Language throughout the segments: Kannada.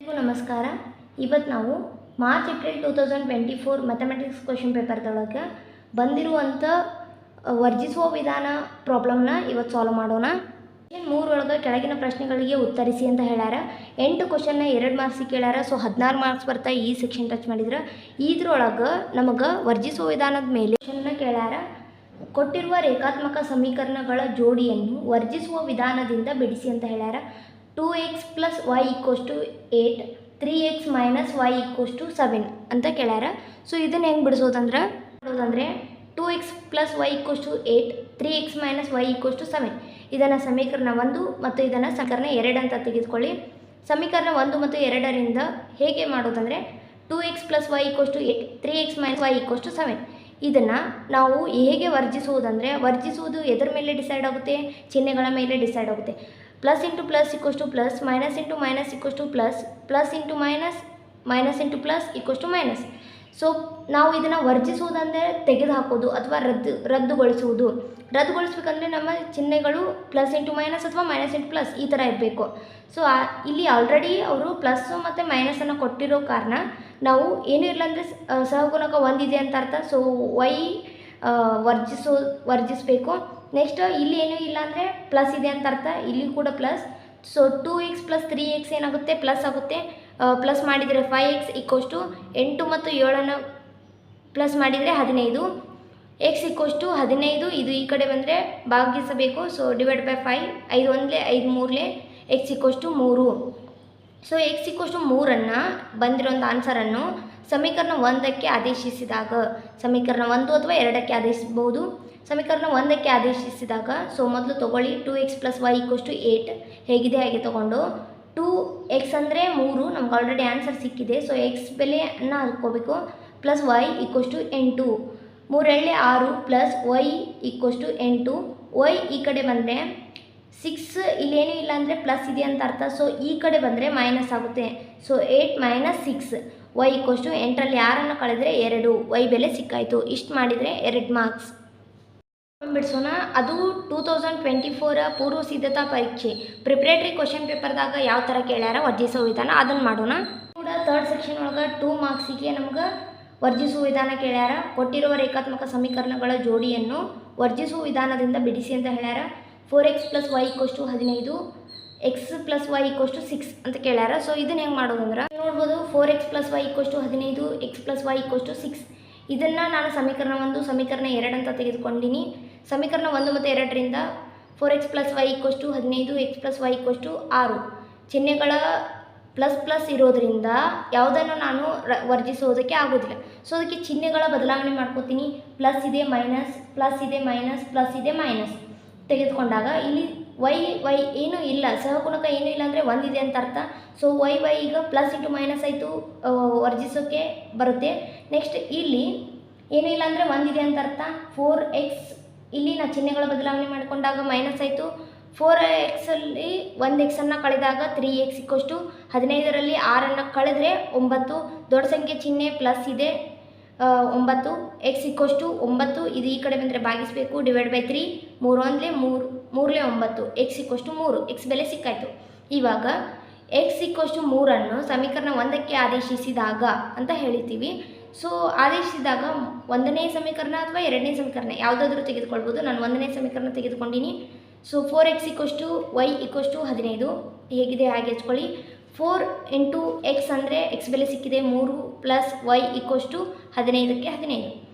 ನಮಸ್ಕಾರ. ಇವತ್ತು ನಾವು March April two thousand twenty four mathematics question ಪೇಪರ್ದೊಳಗೆ ಬಂದಿರುವಂಥ ಅ, ವರ್ಜಿಸುವ ವಿಧಾನ ಪ್ರಾಬ್ಲಮ್ನ ಇವತ್ತು ಸಾಲ್ವ್ ಮಾಡೋಣ. ಮೂರೊಳಗೆ ಕೆಳಗಿನ ಪ್ರಶ್ನೆಗಳಿಗೆ ಉತ್ತರಿಸಿ ಅಂತ ಹೇಳ್ಯಾರ. ಎಂಟು ಕ್ವಶನ್ನ ಎರಡು ಮಾರ್ಕ್ಸಿಗೆ ಕೇಳ್ಯಾರ. ಸೊ ಹದಿನಾರು ಮಾರ್ಕ್ಸ್ ಬರ್ತಾ ಈ ಸೆಕ್ಷನ್ ಟಚ್ ಮಾಡಿದ್ರೆ. ಇದ್ರೊಳಗೆ ನಮಗೆ ವರ್ಜಿಸುವ ವಿಧಾನದ ಮೇಲೆ ಕ್ವಶನ್ನ ಕೇಳ್ಯಾರ. ಕೊಟ್ಟಿರುವ ರೇಖಾತ್ಮಕ ಸಮೀಕರಣಗಳ ಜೋಡಿಯನ್ನು ವರ್ಜಿಸುವ ವಿಧಾನದಿಂದ ಬಿಡಿಸಿ ಅಂತ ಹೇಳ್ಯಾರ. Two x plus y equals to eight three x minus y equals to seven ಅಂತ ಕೇಳ್ಯಾರ. ಸೊ ಇದನ್ನು ಹೆಂಗೆ ಬಿಡಿಸೋದಂದ್ರೆ? ಅಂದರೆ two x plus y equals to eight three x minus y equals to seven ಇದನ್ನು ಸಮೀಕರಣ ಒಂದು ಮತ್ತು ಇದನ್ನು ಸಮೀಕರಣ ಎರಡು ಅಂತ ತೆಗೆದುಕೊಳ್ಳಿ. ಸಮೀಕರಣ ಒಂದು ಮತ್ತು ಎರಡರಿಂದ ಹೇಗೆ ಮಾಡೋದಂದರೆ two x plus y equals to eight three x minus y equals to seven ಇದನ್ನು ನಾವು ಹೇಗೆ ವರ್ಜಿಸುವುದಂದರೆ ವರ್ಜಿಸುವುದು ಎದರ ಮೇಲೆ ಡಿಸೈಡ್ ಆಗುತ್ತೆ, ಚಿಹ್ನೆಗಳ ಮೇಲೆ ಡಿಸೈಡ್ ಆಗುತ್ತೆ. Plus into plus equals to plus minus into minus equals to plus plus into minus minus into plus equals to minus so ನಾವು ಇದನ್ನು ವರ್ಜಿಸುವುದಂದರೆ ತೆಗೆದು ಹಾಕೋದು ಅಥವಾ ರದ್ದು, ರದ್ದುಗೊಳಿಸುವುದು. ರದ್ದುಗೊಳಿಸ್ಬೇಕಂದ್ರೆ ನಮ್ಮ ಚಿಹ್ನೆಗಳು ಪ್ಲಸ್ ಇಂಟು ಮೈನಸ್ ಅಥವಾ ಮೈನಸ್ ಇಂಟು ಪ್ಲಸ್ ಈ ಥರ ಇರಬೇಕು. ಸೊ ಇಲ್ಲಿ ಆಲ್ರೆಡಿ ಅವರು ಪ್ಲಸ್ಸು ಮತ್ತು ಮೈನಸನ್ನು ಕೊಟ್ಟಿರೋ ಕಾರಣ ನಾವು ಏನೂ ಇಲ್ಲ ಅಂದರೆ ಸಹಗುಣಕ ಒಂದಿದೆ ಅಂತ ಅರ್ಥ. ಸೊ ವೈ ವರ್ಜಿಸೋ, ವರ್ಜಿಸಬೇಕು. ನೆಕ್ಸ್ಟ್ ಇಲ್ಲಿ ಏನೂ ಇಲ್ಲ ಅಂದರೆ ಪ್ಲಸ್ ಇದೆ ಅಂತ ಅರ್ಥ. ಇಲ್ಲಿ ಕೂಡ plus so two x plus three x ಏನಾಗುತ್ತೆ? ಪ್ಲಸ್ ಆಗುತ್ತೆ. ಪ್ಲಸ್ ಮಾಡಿದರೆ ಫೈವ್ ಎಕ್ಸ್ ಈಕ್ವಸ್ ಟು ಎಂಟು ಮತ್ತು ಏಳನ್ನು ಪ್ಲಸ್ ಮಾಡಿದರೆ ಹದಿನೈದು. ಎಕ್ಸ್ ಈಕ್ವಸ್ ಟು ಹದಿನೈದು, ಇದು ಈ ಕಡೆ ಬಂದರೆ ಭಾಗಿಸಬೇಕು. ಸೊ ಡಿವೈಡ್ ಬೈ ಫೈವ್ ಐದು ಒಂದಲೇ, ಐದು ಮೂರಲೇ ಎಕ್ಸ್ ಈಕ್ವಸ್ ಟು ಮೂರು. ಸೊ ಎಕ್ಸ್ ಈಕ್ವಸ್ ಟು ಮೂರನ್ನು ಬಂದಿರೋಂಥ ಆನ್ಸರನ್ನು ಸಮೀಕರಣ ಒಂದಕ್ಕೆ ಆದೇಶಿಸಿದಾಗ, ಸಮೀಕರಣ ಒಂದು ಅಥವಾ ಎರಡಕ್ಕೆ ಆದೇಶಿಸಬಹುದು. ಸಮೀಕರಣ ಒಂದಕ್ಕೆ ಆದೇಶಿಸಿದಾಗ ಸೊ ಮೊದಲು ತೊಗೊಳ್ಳಿ two x plus y equals to eight ಹೇಗಿದೆ? ಹಾಗೆ ತೊಗೊಂಡು. ಟು ಎಕ್ಸ್ ಅಂದರೆ ಮೂರು, ನಮ್ಗೆ ಆಲ್ರೆಡಿ ಆನ್ಸರ್ ಸಿಕ್ಕಿದೆ. ಸೊ ಎಕ್ಸ್ ಬೆಲೆಯನ್ನು ಹಾಕೋಬೇಕು ಪ್ಲಸ್ ವೈ ಈಕ್ವಸ್ ಟು ಎಂಟು ಮೂರೆಳ್ಳೆ ಆರು ಪ್ಲಸ್ ವೈ ಈಕ್ವಸ್ ಟು ಎಂಟು ವೈ ಈ ಕಡೆ ಬಂದರೆ ಸಿಕ್ಸ್ ಇಲ್ಲೇನೂ ಇಲ್ಲ ಅಂದರೆ ಪ್ಲಸ್ ಇದೆ ಅಂತ ಅರ್ಥ. ಸೊ ಈ ಕಡೆ ಬಂದರೆ ಮೈನಸ್ ಆಗುತ್ತೆ. So eight minus six y equals to ಎಂಟರಲ್ಲಿ ಯಾರನ್ನು ಕಳೆದರೆ ಎರಡು. ವೈ ಬೆಲೆ ಸಿಕ್ಕಾಯಿತು. ಇಷ್ಟು ಮಾಡಿದರೆ ಎರಡು ಮಾರ್ಕ್ಸ್ ಬಿಡಿಸೋಣ. ಅದು ಟೂ ತೌಸಂಡ್ ಟ್ವೆಂಟಿ ಫೋರ ಪೂರ್ವ ಸಿದ್ಧತಾ ಪರೀಕ್ಷೆ. ಪ್ರಿಪ್ರೇಟ್ರಿ ಕ್ವಶನ್ ಪೇಪರ್ದಾಗ ಯಾವ ಥರ ಕೇಳ್ಯಾರ ವರ್ಜಿಸೋ ವಿಧಾನ ಅದನ್ನು ಮಾಡೋಣ. ಕೂಡ ತರ್ಡ್ ಸೆಕ್ಷನ್ ಒಳಗೆ ಟೂ ಮಾರ್ಕ್ಸಿಗೆ ನಮ್ಗೆ ವರ್ಜಿಸುವ ವಿಧಾನ ಕೇಳ್ಯಾರ. ಕೊಟ್ಟಿರುವ ರೇಖಾತ್ಮಕ ಸಮೀಕರಣಗಳ ಜೋಡಿಯನ್ನು ವರ್ಜಿಸುವ ವಿಧಾನದಿಂದ ಬಿಡಿಸಿ ಅಂತ ಹೇಳ್ಯಾರ. Four x plus y to ಹದಿನೈದು x plus y to six ಅಂತ ಕೇಳ್ಯಾರ. ಸೊ ಇದನ್ನ ಹೆಂಗೆ ಮಾಡೋದಂದ್ರೆ? ನೋಡ್ಬೋದು four x plus y to ಹದಿನೈದು x plus y to six ಇದನ್ನು ನಾನು ಸಮೀಕರಣ ಒಂದು, ಸಮೀಕರಣ ಎರಡು ಅಂತ ತೆಗೆದುಕೊಂಡಿನಿ. ಸಮೀಕರಣ ಒಂದು ಮತ್ತು ಎರಡರಿಂದ four x plus y to ಹದಿನೈದು ಎಕ್ಸ್ ಪ್ಲಸ್ ವೈ ಟು ಆರು. ಚಿಹ್ನೆಗಳ ಪ್ಲಸ್ ಪ್ಲಸ್ ಇರೋದರಿಂದ ಯಾವುದನ್ನು ನಾನು ರ- ವರ್ಜಿಸೋದಕ್ಕೆ ಆಗೋದಿಲ್ಲ. ಸೊ ಅದಕ್ಕೆ ಚಿಹ್ನೆಗಳ ಬದಲಾವಣೆ ಮಾಡ್ಕೋತೀನಿ. ಪ್ಲಸ್ ಇದೆ ಮೈನಸ್ ಪ್ಲಸ್ ಇದೆ ಮೈನಸ್ ಪ್ಲಸ್ ಇದೆ ಮೈನಸ್ ತೆಗೆದುಕೊಂಡಾಗ ಇಲ್ಲಿ ವೈ ವೈ ಏನೂ ಇಲ್ಲ. ಸಹಗುಣಕ ಏನೂ ಇಲ್ಲ ಅಂದರೆ ಒಂದಿದೆ ಅಂತ ಅರ್ಥ. ಸೊ ವೈ ವೈ ಈಗ ಪ್ಲಸ್ ಇಂಟು ಮೈನಸ್ ಆಯಿತು ವರ್ಜಿಸೋಕ್ಕೆ ಬರುತ್ತೆ. ನೆಕ್ಸ್ಟ್ ಇಲ್ಲಿ ಏನೂ ಇಲ್ಲ ಅಂದರೆ ಒಂದಿದೆ ಅಂತ ಅರ್ಥ. ಫೋರ್ ಎಕ್ಸ್ ಇಲ್ಲಿ ನಾ ಚಿಹ್ನೆಗಳ ಬದಲಾವಣೆ ಮಾಡಿಕೊಂಡಾಗ ಮೈನಸ್ ಆಯಿತು. ಫೋರ್ ಎಕ್ಸಲ್ಲಿ ಒಂದು ಎಕ್ಸನ್ನು ಕಳೆದಾಗ ತ್ರೀ ಎಕ್ಸ್ ಇಕ್ಕೋಷ್ಟು ಹದಿನೈದರಲ್ಲಿ ಆರನ್ನು ಕಳೆದ್ರೆ ಒಂಬತ್ತು. ದೊಡ್ಡ ಸಂಖ್ಯೆ ಚಿಹ್ನೆ ಪ್ಲಸ್ ಇದೆ. ಒಂಬತ್ತು. ಎಕ್ಸ್ ಇಕ್ಕೋಷ್ಟು ಒಂಬತ್ತು. ಇದು ಈ ಕಡೆ ಬಂದರೆ ಭಾಗಿಸಬೇಕು. ಡಿವೈಡ್ ಬೈ ತ್ರೀ ಮೂರು ಒಂದಲೇ ಮೂರು. ಮೂರಲೇ ಒಂಬತ್ತು. ಎಕ್ಸ್ ಇಕ್ಕೋಷ್ಟು ಮೂರು. ಎಕ್ಸ್ ಬೆಲೆ ಸಿಕ್ಕಾಯಿತು. ಇವಾಗ ಎಕ್ಸ್ ಇಕ್ಕೋಷ್ಟು ಮೂರನ್ನು ಸಮೀಕರಣ ಒಂದಕ್ಕೆ ಆದೇಶಿಸಿದಾಗ ಅಂತ ಹೇಳಿದ್ದೀವಿ ಸೊ ಆದೇಶಿಸಿದಾಗ ಒಂದನೇ ಸಮೀಕರಣ ಅಥವಾ ಎರಡನೇ ಸಮೀಕರಣ ಯಾವುದಾದ್ರೂ ತೆಗೆದುಕೊಳ್ಬೋದು. ನಾನು ಒಂದನೇ ಸಮೀಕರಣ ತೆಗೆದುಕೊಂಡಿನಿ. So four x equals to y equals to ಹದಿನೈದು. ಹೇಗಿದೆ? ಹಾಗೆ ಹಚ್ಕೊಳ್ಳಿ. ಫೋರ್ ಇಂಟು ಎಕ್ಸ್ ಅಂದರೆ ಎಕ್ಸ್ ಬೆಲೆ ಸಿಕ್ಕಿದೆ ಮೂರು ಪ್ಲಸ್ ವೈ ಇಕ್ವಷ್ಟು ಹದಿನೈದಕ್ಕೆ ಹದಿನೈದು.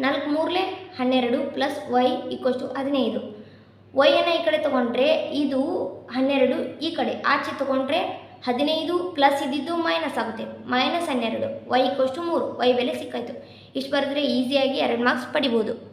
ನಾಲ್ಕು ಮೂರಲೆ ಹನ್ನೆರಡು ಪ್ಲಸ್ ವೈ ಇಕ್ವಷ್ಟು ಹದಿನೈದು. ವೈಯನ್ನು ಈ ಕಡೆ ತೊಗೊಂಡ್ರೆ ಇದು ಹನ್ನೆರಡು ಈ ಕಡೆ. ಆಚೆ ತೊಗೊಂಡ್ರೆ ಹದಿನೈದು ಪ್ಲಸ್ ಇದ್ದಿದ್ದು ಮೈನಸ್ ಆಗುತ್ತೆ. ಮೈನಸ್ ಹನ್ನೆರಡು. ವೈ ಇಕ್ವಷ್ಟು ಮೂರು. ವೈ ಬೆಲೆ ಸಿಕ್ಕಾಯಿತು. ಇಷ್ಟು ಬರೆದ್ರೆ ಈಸಿಯಾಗಿ ಎರಡು ಮಾರ್ಕ್ಸ್ ಪಡಿಬೋದು.